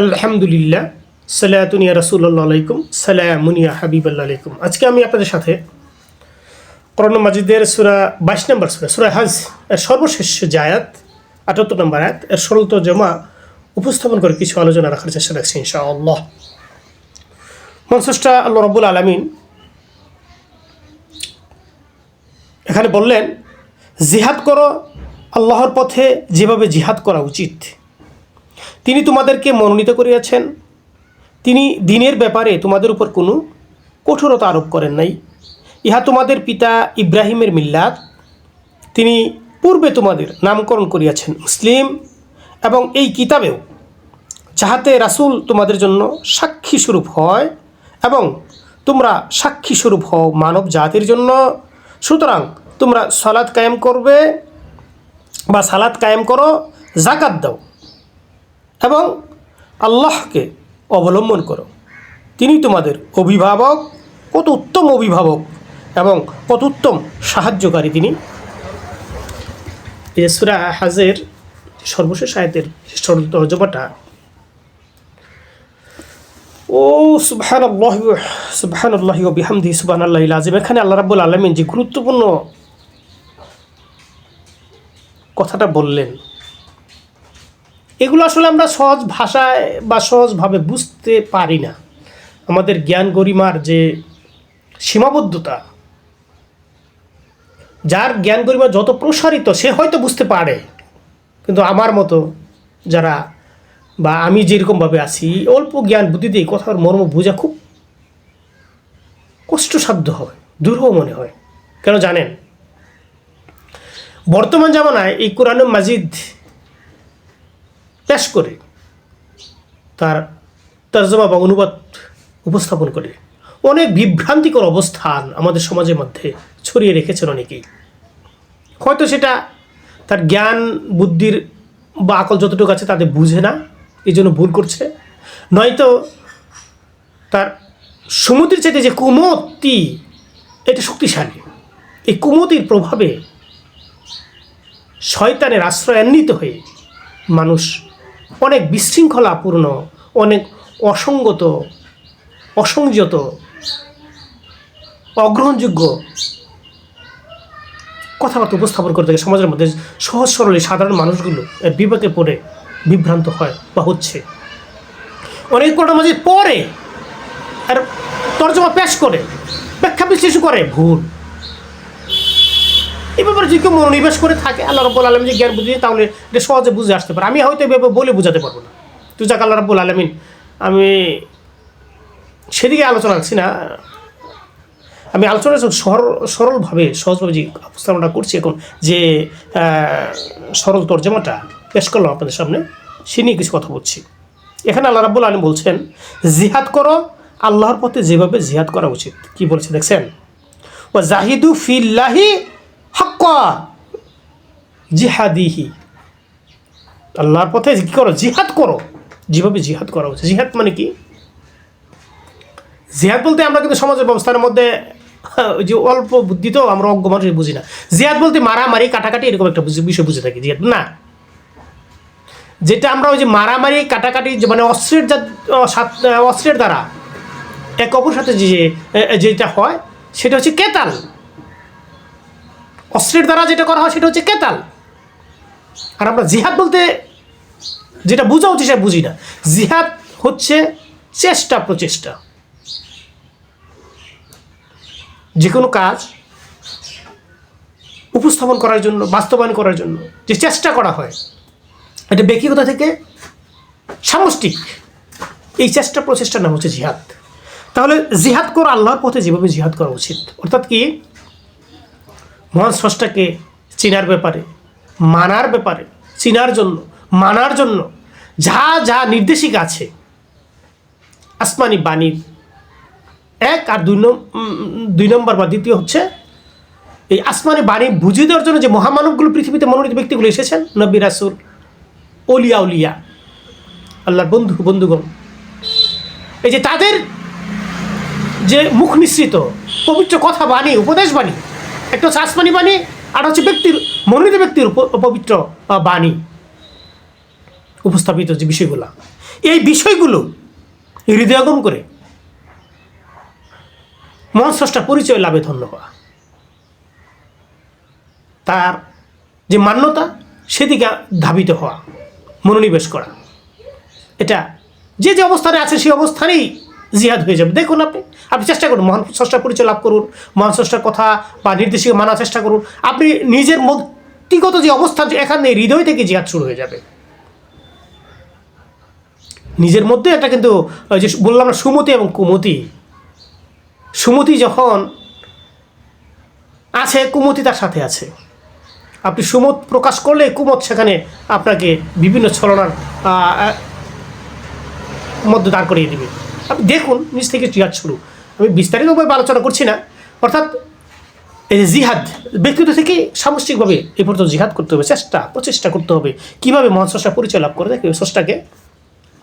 আলহামদুলিল্লাহ সালাতুনিয়া রাসুল্লাহ আলাইকুম সালামুনিয়া হাবিবাল্লাহ আলাইকুম। আজকে আমি আপনাদের সাথে করোনা মাজিদের সুরা বাইশ নম্বর সুরা সুরা হাজ, এর সর্বশেষ জায়াত আটাত্তর নম্বর আয়াত, এর সরলত জমা উপস্থাপন করে কিছু আলোচনা রাখার চেষ্টা রাখছি ইনশাআল্লাহ। মনসষ্টা আল্লাহ রব্বুল আলমিন এখানে বললেন, জিহাদ করো আল্লাহর পথে যেভাবে জিহাদ করা উচিত। তিনি তোমাদেরকে মনোনীত করিয়াছেন। তিনি দিনের ব্যাপারে তোমাদের উপর কোনো কঠোরতা আরোপ করেন নাই। ইহা তোমাদের পিতা ইব্রাহিমের মিল্লাত। তিনি পূর্বে তোমাদের নামকরণ করিয়াছেন মুসলিম এবং এই কিতাবেও যাহাতে রাসূল তোমাদের জন্য সাক্ষী স্বরূপ হয় এবং তোমরা সাক্ষী স্বরূপ হও মানব জাতির জন্য। সুতরাং তোমরা সালাদ কায়েম করবে বা সালাদ কায়েম করো জাকাত দাও। এবং আল্লাহকে অবলম্বন করো। তিনি তোমাদের অভিভাবক, কত উত্তম অভিভাবক এবং কত উত্তম সাহায্যকারী তিনি। সুরা হাজের সর্বশেষ আয়তের তর্জমাটা। ও সুবহান আল্লাহ সুবহান আল্লাহ বিহামদি সুবহান আল্লাহ আজিম এখানে আল্লাহ রাব্বুল আলমিন যে গুরুত্বপূর্ণ কথাটা বললেন এগুলো আসলে আমরা সহজ ভাষায় বা সহজভাবে বুঝতে পারি না। আমাদের জ্ঞান গরিমার যে সীমাবদ্ধতা, যার জ্ঞান গরিমা যত প্রসারিত, সে হয়তো বুঝতে পারে। কিন্তু আমার মতো যারা বা আমি যেরকমভাবে আছি, অল্প জ্ঞান বুদ্ধিতে এই কথার মর্ম বোঝা খুব কষ্টসাধ্য হয় দুর্হ মনে হয়। কেন জানেন? বর্তমান জামানায় এই কোরআন মাজিদ পেশ করে তার তর্জমা বা অনুবাদ উপস্থাপন করে। অনেক বিভ্রান্তিকর অবস্থান আমাদের সমাজের মধ্যে ছড়িয়ে রেখেছেন অনেকেই। হয়তো সেটা তার জ্ঞান, বুদ্ধির বা আকল যতটুকু আছে তাদের বুঝে না, এই জন্য ভুল করছে। নয়তো তার সমুদ্রের চাইতে যে কুমতি, এটা শক্তিশালী। এই কুমতির প্রভাবে শয়তানের আশ্রয়ান্বিত হয়ে মানুষ অনেক বিশৃঙ্খলাপূর্ণ, অনেক অসঙ্গত, অসংযত, অগ্রহণযোগ্য কথাবার্তা উপস্থাপন করতে থাকে সমাজের মধ্যে। সহজ সরল সাধারণ মানুষগুলো এর বিবেকে পড়ে বিভ্রান্ত হয় বা হচ্ছে। অনেক কটা মাঝে পরে আর তর্জমা পেশ করে ব্যাখ্যা বিশ্লেষণ করে, ভুল। এই ব্যাপারে যদি কেউ মনোনিবেশ করে থাকে, আল্লাহ রব্বুল আলম যে জ্ঞান বুঝিয়ে তাহলে এটা সহজে বুঝে আসতে পারে। আমি হয়তো এভাবে বলে বোঝাতে পারব না। তুই যাক, আল্লাহ রব্বুল আলমিন, আমি সেদিকে আলোচনা রাখছি না। আমি আলোচনা সরল সরলভাবে, সহজভাবে যে উপস্থাপনটা করছি এখন, যে সরল তর্জমাটা পেশ করলাম আপনাদের সামনে, সে নিয়ে কিছু কথা বলছি। এখানে আল্লাহ রাব্বুল আলম বলছেন, জিহাদ করো, আল্লাহর পথে যেভাবে জিহাদ করা উচিত। কি বলছে দেখছেন? ও জাহিদু ফিল্লাহি হাক্কা জিহাদিহি। আল্লাহর পথে কী করো? জিহাদ করো। যেভাবে জিহাদ করা উচিত জিহাদ মানে কি? জিহাদ বলতে আমরা কিন্তু সমাজের ব্যবস্থার মধ্যে যে অল্প বুদ্ধি তো আমরা অজ্ঞ মানুষ বুঝি না। জিহাদ বলতে মারামারি, কাটাকাটি এরকম একটা বিষয় বুঝে থাকি। জিহাদ না। যেটা আমরা ওই যে মারামারি, কাটাকাটি মানে অস্ত্রের অস্ত্রের দ্বারা এক অপর সাথে যে যেটা হয়, সেটা হচ্ছে কেতাল। অস্ত্রের দ্বারা যেটা করা হয় সেটা হচ্ছে কেতাল। আর আমরা জিহাদ বলতে যেটা বোঝা উচিত সেটা বুঝি না। জিহাদ হচ্ছে চেষ্টা প্রচেষ্টা। যে কোনো কাজ উপস্থাপন করার জন্য, বাস্তবায়ন করার জন্য যে চেষ্টা করা হয়, এটা ব্যক্তিগত থেকে সামষ্টিক। এই চেষ্টা প্রচেষ্টার নাম হচ্ছে জিহাদ। তাহলে জিহাদ করা আল্লাহর পথে যেভাবে জিহাদ করা উচিত, অর্থাৎ কি মহান স্রষ্টাকে চেনার ব্যাপারে, মানার ব্যাপারে, চিনার জন্য, মানার জন্য যা যা নির্দেশিকা আছে, আসমানি বাণীর, এক আর দুই দুই নম্বর বা দ্বিতীয় হচ্ছে, এই আসমানি বাণী বুঝিয়ে দেওয়ার জন্য যে মহামানবগুলো পৃথিবীতে মনোনীত ব্যক্তিগুলো এসেছেন, নবী, রাসুল, অলিয়া, উলিয়া, আল্লাহর বন্ধু, বন্ধুগণ। এই যে তাদের যে মুখ নিঃসৃত পবিত্র কথা বাণী, উপদেশ বাণী একটা হচ্ছে আসমানি বাণী, আর হচ্ছে ব্যক্তির, মনোনীত ব্যক্তির পবিত্র বাণী উপস্থাপিত যে বিষয়গুলো। এই বিষয়গুলো হৃদয়গম করে স্রষ্টার পরিচয় লাভে ধন্য হওয়া। তার যে মান্যতা, সেদিকে ধাবিত হওয়া, মনোনিবেশ করা। এটা যে যে অবস্থানে আছে সেই অবস্থানেই জিহাদ হয়ে যাবে। দেখুন আপনি আপনি চেষ্টা করুন, মহান স্রষ্টার পরিচয় লাভ করুন, মহান স্রষ্টার কথা বা নির্দেশিকা মানার চেষ্টা করুন। আপনি নিজের ব্যক্তিগত যে অবস্থান এখানে হৃদয় থেকে জিহাদ শুরু হয়ে যাবে। নিজের মধ্যে একটা কিন্তু যে বললাম না, সুমতি এবং কুমতি। সুমতি যখন আছে, কুমতি তার সাথে আছে। আপনি সুমত প্রকাশ করলে কুমত সেখানে আপনাকে বিভিন্ন ছলনার মধ্যে দাঁড় করিয়ে দিবে। আপনি দেখুন নিজ থেকে জিহাদ শুরু। আমি বিস্তারিত বিস্তারিতভাবে আলোচনা করছি না। অর্থাৎ, এই যে জিহাদ ব্যক্তিগত থেকে সামষ্টিকভাবে এ পর্যন্ত জিহাদ করতে হবে, চেষ্টা, প্রচেষ্টা করতে হবে। কীভাবে মহান স্রষ্টার পরিচয় লাভ করে দেখে স্রষ্টাকে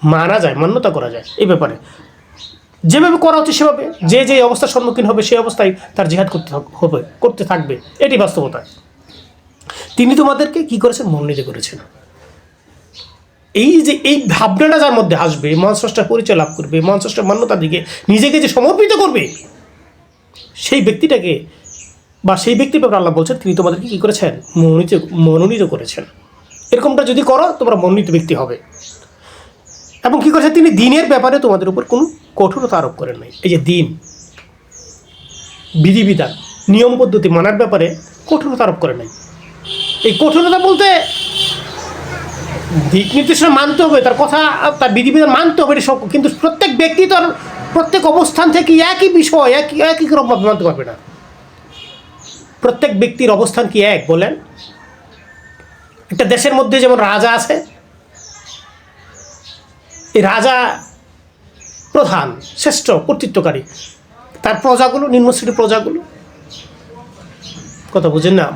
মানা যায়, মান্যতা করা যায়, এই ব্যাপারে। যেভাবে করা হচ্ছে সেভাবে, যে যে অবস্থার সম্মুখীন হবে সেই অবস্থায় তার জিহাদ করতে হবে, করতে থাকবে, এটি বাস্তবতা। তিনি তোমাদেরকে কি করেছেন? মনোনীত করেছেন। এই যে, এই ভাবনাটা যার মধ্যে আসবে মহাস্রষ্টার পরিচয় লাভ করবে মহাস্রষ্টার মান্যতার দিকে নিজেকে যে সমর্পিত করবে, সেই ব্যক্তিটাকে বা সেই ব্যক্তির ব্যাপারে আল্লাহ বলছেন, তিনি তোমাদেরকে কী করেছেন? মনোনীত মনোনীত করেছেন। এরকমটা যদি করো, তোমরা মনোনীত ব্যক্তি হবে। এবং কী করেছেন? তিনি দিনের ব্যাপারে তোমাদের উপর কোনো কঠোরতা আরোপ করেন নাই। এই যে দিন, বিধিবিধান, নিয়ম পদ্ধতি মানার ব্যাপারে কঠোরতা আরোপ করেন নাই। এই কঠোরতা বলতে দিক নির্দেশনা মানতে হবে, তার কথা, তার বিধিবিধান মানতে হবে কিন্তু প্রত্যেক ব্যক্তি তার প্রত্যেক অবস্থান থেকে একই বিষয়, একই একই রকমভাবে মানতে পারবে না। প্রত্যেক ব্যক্তির অবস্থান কি এক বলেন? একটা দেশের মধ্যে যেমন রাজা আছে, এই রাজা প্রধান, শ্রেষ্ঠ, কর্তৃত্বকারী, তার প্রজাগুলো নিম্ন শ্রেণির প্রজাগুলো, কথা বুঝেন না?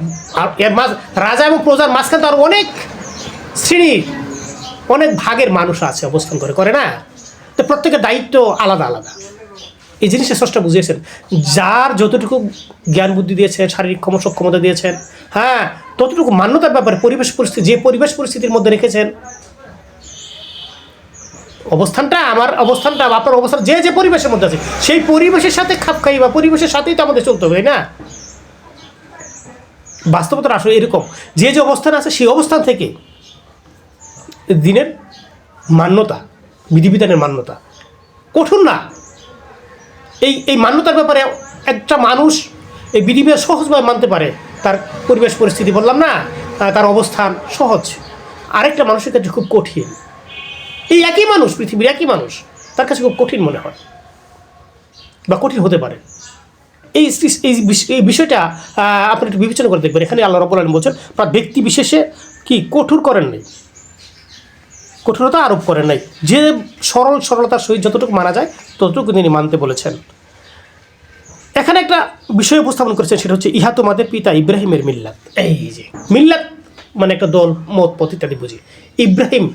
আর এর মাঝ, রাজা এবং প্রজার মাঝখানে তো আরও অনেক শ্রেণির অনেক ভাগের মানুষ আছে অবস্থান করে করে না? তো প্রত্যেকের দায়িত্ব আলাদা আলাদা। এই জিনিসটা স্রষ্টা বুঝিয়েছেন। যার যতটুকু জ্ঞান বুদ্ধি দিয়েছেন, শারীরিক ক্ষম, সক্ষমতা দিয়েছেন হ্যাঁ ততটুকু মান্যতার ব্যাপারে পরিবেশ পরিস্থিতি, যে পরিবেশ পরিস্থিতির মধ্যে রেখেছেন, অবস্থানটা আমার অবস্থানটা আপনার অবস্থান, যে যে পরিবেশের মধ্যে আছে, সেই পরিবেশের সাথে খাপ খাই বা পরিবেশের সাথেই তো আমাদের চলতে হবে না? বাস্তবতা আসলে এরকম। যে যে অবস্থান আছে সেই অবস্থান থেকে দিনের মান্যতা, বিধিবিধানের মান্যতা। কঠোর না। এই এই মান্যতার ব্যাপারে একটা মানুষ এই বিধিবিধান সহজভাবে মানতে পারে, তার পরিবেশ পরিস্থিতি বললাম না তার অবস্থান সহজ। আরেকটা মানুষের কাছে খুব কঠিন। এই একই মানুষ, পৃথিবীর একই মানুষ, তার কাছে খুব কঠিন মনে হয়। বা কঠিন হতে পারে। এই এই বিষ- এই বিষয়টা আপনি একটু বিবেচনা করে দেখবেন। এখানে আল্লাহ রব্বুল আলম বলছেন, বা ব্যক্তি বিশেষে কি কঠোর করেন নাই কঠোরতা আরোপ করেন নাই। যে সরল সরলতার সহিত যতটুকু মানা যায় ততটুকু তিনি মানতে বলেছেন। এখানে একটা বিষয় উপস্থাপন করেছেন সেটা হচ্ছে ইহা তোমাদের পিতা ইব্রাহিমের মিল্লাত। এই যে। মিল্লাত মানে একটা দল মত পথ ইত্যাদি বুঝি। ইব্রাহিম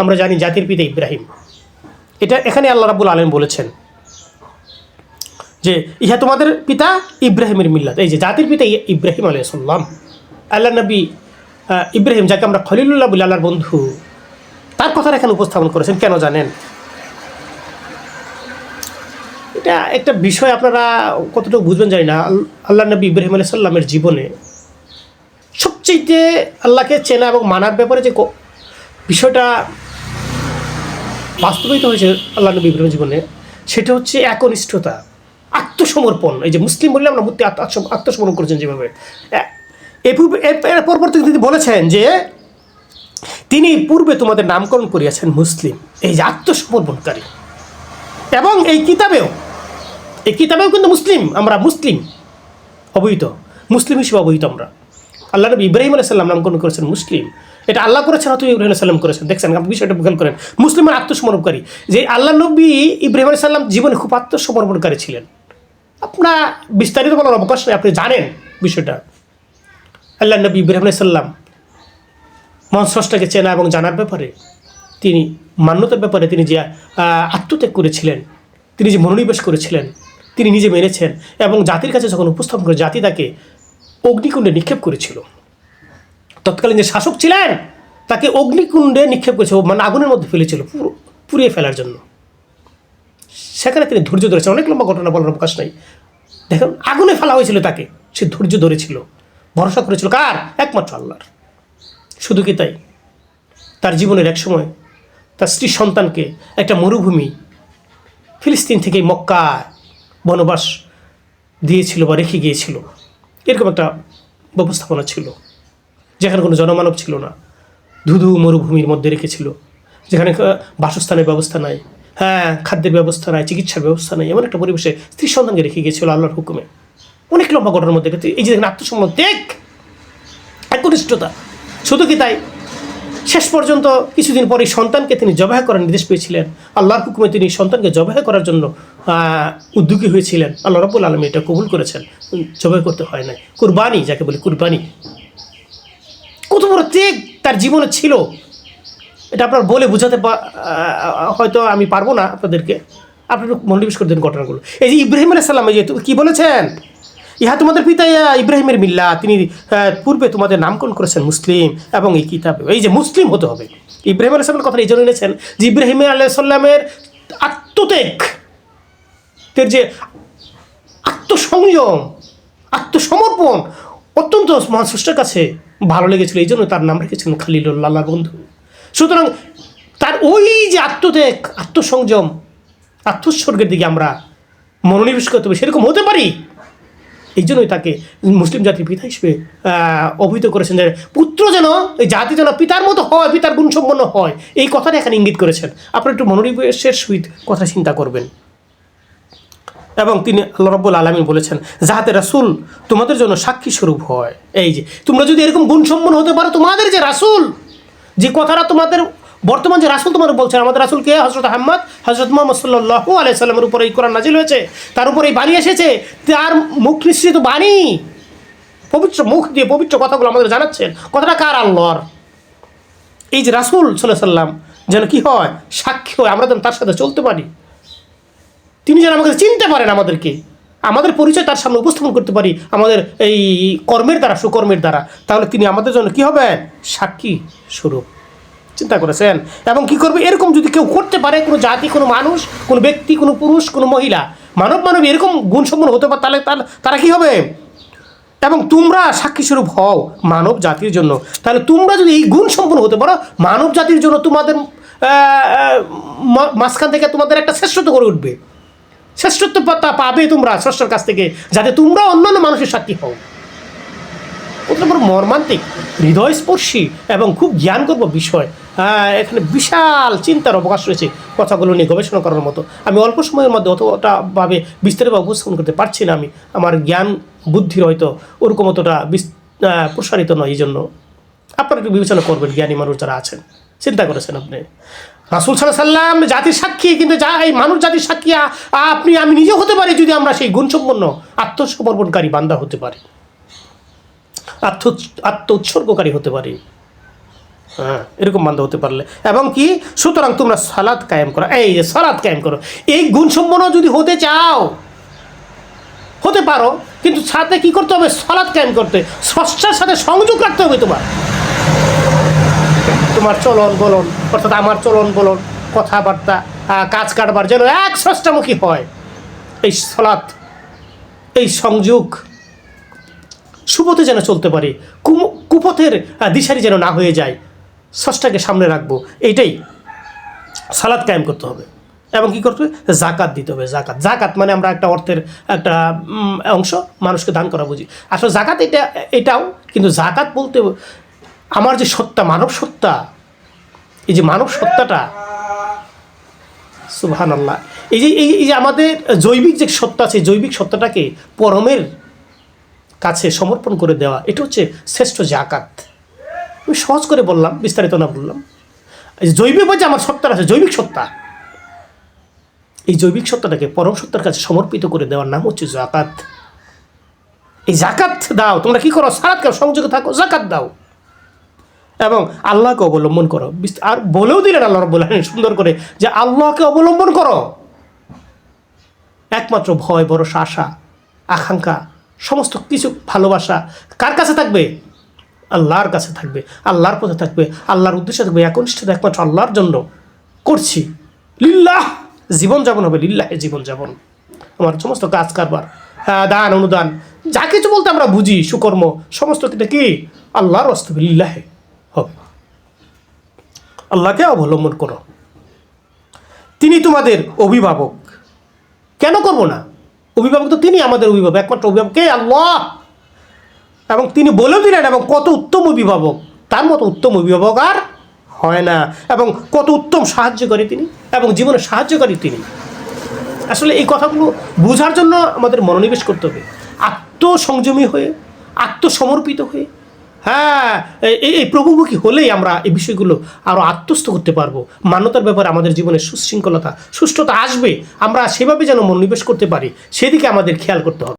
আমরা জানি জাতির পিতা ইব্রাহিম। এটা এখানে আল্লাহ রাবুল আলম বলেছেন যে ইহা তোমাদের পিতা ইব্রাহিমের মিল্লাত। এই যে জাতির পিতা ইব্রাহিম আলাইসাল্লাম আল্লাহ নবী ইব্রাহিম যাকে আমরা খলিলুল্লাহ বলি আল্লাহর বন্ধু। তার কথাটা এখানে উপস্থাপন করেছেন, কেন জানেন? এটা একটা বিষয় আপনারা কতটুকু বুঝবেন জানি না। আল- আল্লাহ নবী ইব্রাহিম আলাই সাল্লামের জীবনে সবচেয়ে আল্লাহকে চেনা এবং মানার ব্যাপারে যে বিষয়টা বাস্তবায়িত হয়েছে আল্লাহ নবী ইব্রাহিম জীবনে, সেটা হচ্ছে একনিষ্ঠতা, আত্মসমর্পণ। এই যে মুসলিম বললে আমরা মূর্তি আত্ম- আত্ম- আত্মসমর্পণ করেছেন যেভাবে। এর পূর্বে এর এর পরবর্তী তিনি বলেছেন যে তিনি পূর্বে তোমাদের নামকরণ করিয়াছেন মুসলিম, এই যে আত্মসমর্পণকারী। এবং এই কিতাবেও এই কিতাবেও কিন্তু মুসলিম, আমরা মুসলিম, অবহিত, মুসলিম হিসেবে অবহিত আমরা। আল্লাহ নবী ইব্রাহিম আলাইহিস সালাম নামকরণ করেছেন মুসলিম। এটা আল্লাহ করেছেন হয়তো ইব্রাহিম আলাইহিস সাল্লাম করেছেন। দেখছেন, আপনি বিষয়টা খেয়াল করেন। মুসলিমের আত্মসমর্পণকারী। যে আল্লাহ নবী ইব্রাহিম আলাইহিস সাল্লাম জীবনে খুব আত্মসমর্পণকারী ছিলেন। আপনার বিস্তারিত বলার অবকাশ নেই, আপনি জানেন বিষয়টা। আল্লাহ নবী ইব্রাহিম আলাইহিস সাল্লাম মনস্রষ্টাকে চেনা এবং জানার ব্যাপারে তিনি, মান্যতার ব্যাপারে তিনি যে আত্মত্যাগ করেছিলেন, তিনি যে মনোনিবেশ করেছিলেন, তিনি নিজে মেনেছেন এবং জাতির কাছে যখন উপস্থাপন করে জাতি তাকে অগ্নিকুণ্ডে নিক্ষেপ করেছিল। তৎকালীন যে শাসক ছিলেন, তাকে অগ্নিকুণ্ডে নিক্ষেপ করেছে, ও মানে আগুনের মধ্যে ফেলেছিল পুড়িয়ে ফেলার জন্য। সেখানে তিনি ধৈর্য ধরেছেন, অনেক লম্বা ঘটনা বলার অবকাশ নাই। দেখুন, আগুনে ফেলা হয়েছিল তাকে, সে ধৈর্য ধরেছিল, ভরসা করেছিল কার? একমাত্র আল্লাহর। শুধু কি তাই? তার জীবনের এক সময় তার স্ত্রী সন্তানকে একটা মরুভূমি ফিলিস্তিন থেকে মক্কা বনবাস দিয়েছিল বা রেখে গিয়েছিল। এরকম একটা ব্যবস্থাপনা ছিল। যেখানে কোনো জনমানব ছিল না। ধুধু মরুভূমির মধ্যে রেখেছিল। যেখানে বাসস্থানের ব্যবস্থা নাই। হ্যাঁ খাদ্যের ব্যবস্থা নাই, চিকিৎসার ব্যবস্থা নাই। এমন একটা পরিবেশে স্ত্রী সন্তানকে রেখে গিয়েছিল আল্লাহর হুকুমে। অনেক লম্বা ঘটনার মধ্যে। এই যে দেখেন আত্মসম্মান, দেখ! একনিষ্ঠতা। শুধু কি তাই? শেষ পর্যন্ত কিছুদিন পরে সন্তানকে তিনি জবাহ করার নির্দেশ পেয়েছিলেন। আল্লাহর হুকুমে তিনি সন্তানকে জবাহ করার জন্য উদ্যোগী হয়েছিলেন। আল্লাহ রব্বুল আলমী এটা কবুল করেছেন। জবাহ করতে হয় নাই। কুরবানি, যাকে বলি কুরবানি, কত বড় ত্যাগ তার জীবনে ছিল। এটা আপনার বলে বোঝাতে হয়তো আমি পারব না আপনাদেরকে। আপনি একটু মনোনিবেশ করে দেন ঘটনাগুলো। এই যে ইব্রাহিম এই যে কি বলেছেন? ইহা তোমাদের পিতা ইব্রাহিমের মিল্লা তিনি পূর্বে তোমাদের নামকরণ করেছেন মুসলিম এবং এই কিতাবে। এই যে মুসলিম হতে হবে। ইব্রাহিম আলাইহিস সালামের কথা এই জন্য এনেছেন যে ইব্রাহিম আলাইহিস সাল্লামের আত্মত্যাগ তের যে আত্মসংযম, আত্মসমর্পণ অত্যন্ত মহান স্রষ্টার কাছে ভালো লেগেছিল। এই জন্য তার নাম রেখেছিলেন খালিলুল্লাহ, বন্ধু। সুতরাং তার ওই যে আত্মত্যাগ, আত্মসংযম আত্মোৎসর্গের দিকে আমরা মনোনিবেশ করতে হবে। সেরকম হতে পারি? এই জন্যই তাকে মুসলিম জাতির পিতা হিসেবে অভিহিত করেছেন যে পুত্র যেন এই জাতি যেন পিতার মতো হয়, পিতার গুণসম্পন্ন হয়। এই কথাটা এখানে ইঙ্গিত করেছেন। আপনারা একটু মনোনিবেশের সহিত কথা চিন্তা করবেন। এবং তিনি আল্লাহ রব্বুল আলমী বলেছেন, যাহাতে রাসুল তোমাদের জন্য সাক্ষী স্বরূপ হয়। এই যে, তোমরা যদি এরকম গুণসম্পন্ন হতে পারো, তোমাদের যে রাসুল, যে কথাটা তোমাদের বর্তমান যে রাসুল তোমার বলছেন আমাদের রাসুল কে? হজরত আহমদ হজরত মোহাম্মদ সাল্লাহ আলাইসাল্লামের উপর এই কোরআন নাজিল হয়েছে। তার উপরে এই বাণী এসেছে। তার মুখ নিঃসৃত বাণী। পবিত্র মুখ দিয়ে পবিত্র কথাগুলো আমাদের জানাচ্ছেন। কথাটা কার আল্লাহর? এই যে রাসুল সাল্লাহ সাল্লাম যেন কি হয়? সাক্ষী হয়, আমরা যেন তার সাথে চলতে পারি। তিনি যেন আমাকে চিনতে পারেন আমাদেরকে। আমাদের পরিচয় তার সামনে উপস্থাপন করতে পারি, আমাদের এই কর্মের দ্বারা, সুকর্মের দ্বারা। তাহলে তিনি আমাদের জন্য কি হবেন? সাক্ষী স্বরূপ। চিন্তা করেছেন? এবং কি করবে? এরকম যদি কেউ করতে পারে, কোনো জাতি, কোনো মানুষ, কোনো ব্যক্তি, কোনো পুরুষ, কোনো মহিলা, মানব মানব এরকম গুণসম্পন্ন হতে পারে, তাহলে তার- কি হবে? এবং তোমরা সাক্ষী স্বরূপ হও মানব জাতির জন্য। তাহলে তোমরা যদি এই গুণ সম্পন্ন হতে পারো, মানব জাতির জন্য তোমাদের মাঝখান থেকে তোমাদের একটা শ্রেষ্ঠত্ব করে উঠবে। শ্রেষ্ঠত্ব পাবে তোমরা স্রষ্টার কাছ থেকে, যাতে তোমরা অন্যান্য মানুষের সাক্ষী হও। ওটা মর্মান্তিক, হৃদয়স্পর্শী এবং খুব জ্ঞান করব বিষয়। এখানে বিশাল চিন্তার অবকাশ রয়েছে কথাগুলো নিয়ে গবেষণা করার মতো। আমি অল্প সময়ের মধ্যে অতটাভাবে বিস্তারিতভাবে উপস্থাপন করতে পারছি না আমি। আমার জ্ঞান বুদ্ধির হয়তো ওরকম অতটা প্রসারিত নয় এই জন্য। আপনারা একটু বিবেচনা করবেন জ্ঞানী মানুষ যারা আছেন। চিন্তা করেছেন আপনি? রাসুল সাল্লাহ সাল্লাম জাতির সাক্ষী, কিন্তু যা এই মানুষ জাতির সাক্ষী আপনি, আমি নিজে হতে পারি যদি আমরা সেই গুণসম্পন্ন, আত্মসমর্পণকারী বান্দা হতে পারি। আত্ম আত্ম উৎসর্গকারী হতে পারি। হ্যাঁ এরকম বান্ধব হতে পারলে। এবং কি? সুতরাং তোমরা সালাদ কায়েম করো। এই যে সালাদ কায়েম করো। এই গুণসম্পন্ন যদি হতে চাও, হতে পারো, কিন্তু সাথে কি করতে হবে? সালাদ কায়েম করতে। স্রষ্টার সাথে সংযোগ রাখতে হবে তোমার। তোমার চলন বলন, অর্থাৎ আমার চলন বলন, কথাবার্তা কাজ কারবার যেন এক স্রষ্টামুখী হয়। এই সলাৎ এই সংযোগ সুপথে যেন চলতে পারে। কুপথের দিশারি যেন না হয়ে যায়। ষষ্ঠাকে সামনে রাখব, এইটাই সালাদ কায়েম করতে হবে। এবং কি করতে হবে? জাকাত দিতে হবে, জাকাত। জাকাত মানে আমরা একটা অর্থের একটা অংশ মানুষকে দান করা বুঝি। আসলে জাকাত এটা, এটাও, কিন্তু জাকাত বলতে আমার যে সত্তা, মানব সত্তা, এই যে মানব সত্তাটা সুবহান আল্লাহ এই যে এই যে আমাদের জৈবিক যে সত্তা আছে, জৈবিক সত্তাটাকে পরমের কাছে সমর্পণ করে দেওয়া, এটা হচ্ছে শ্রেষ্ঠ জাকাত। আমি সহজ করে বললাম, বিস্তারিত না বললাম। জৈবিক যে আমার সত্তা আছে, জৈবিক সত্তা। এই জৈবিক সত্তাটাকে পরম সত্তার কাছে সমর্পিত করে দেওয়ার নাম হচ্ছে জাকাত। এই জাকাত দাও, তোমরা কি করো? সারাত করো সংযোগে থাকো, জাকাত দাও। এবং আল্লাহকে অবলম্বন করো। আর বলেও দিলেন আল্লাহ আলামিন সুন্দর করে যে আল্লাহকে অবলম্বন করো। একমাত্র ভয়, ভরসা, আশা, আকাঙ্ক্ষা, সমস্ত কিছু ভালোবাসা কার কাছে থাকবে? আল্লাহর কাছে থাকবে, আল্লাহর পথে থাকবে, আল্লাহর উদ্দেশ্যে থাকবে একনিষ্ঠতা একমাত্র আল্লাহর জন্য করছি। লিল্লাহ জীবনযাপন হবে, লিল্লাহে জীবনযাপন আমার সমস্ত কাজ কারবার হ্যাঁ দান, অনুদান, যা কিছু বলতে আমরা বুঝি, সুকর্ম, সমস্ত কিন্তু কি? আল্লাহর বাস্তবে লিল্লাহে হবে। আল্লাহকে অবলম্বন করো। তিনি তোমাদের অভিভাবক। কেন করব না? অভিভাবক তো তিনি আমাদের অভিভাবক, একমাত্র অভিভাবক কে? আল্লাহ। এবং তিনি বলেও দিলেন, এবং কত উত্তম অভিভাবক। তার মতো উত্তম অভিভাবক আর হয় না। এবং কত উত্তম সাহায্যকারী তিনি, এবং জীবনে সাহায্যকারী তিনি। আসলে এই কথাগুলো বোঝার জন্য আমাদের মনোনিবেশ করতে হবে। আত্মসংযমী হয়ে, আত্মসমর্পিত হয়ে হ্যাঁ এই এই প্রভুমুখী হলেই আমরা এই বিষয়গুলো আরও আত্মস্থ করতে পারব। মান্যতার ব্যাপারে আমাদের জীবনে সুশৃঙ্খলতা, সুষ্ঠুতা আসবে। আমরা সেভাবে যেন মনোনিবেশ করতে পারি, সেদিকে আমাদের খেয়াল করতে হবে।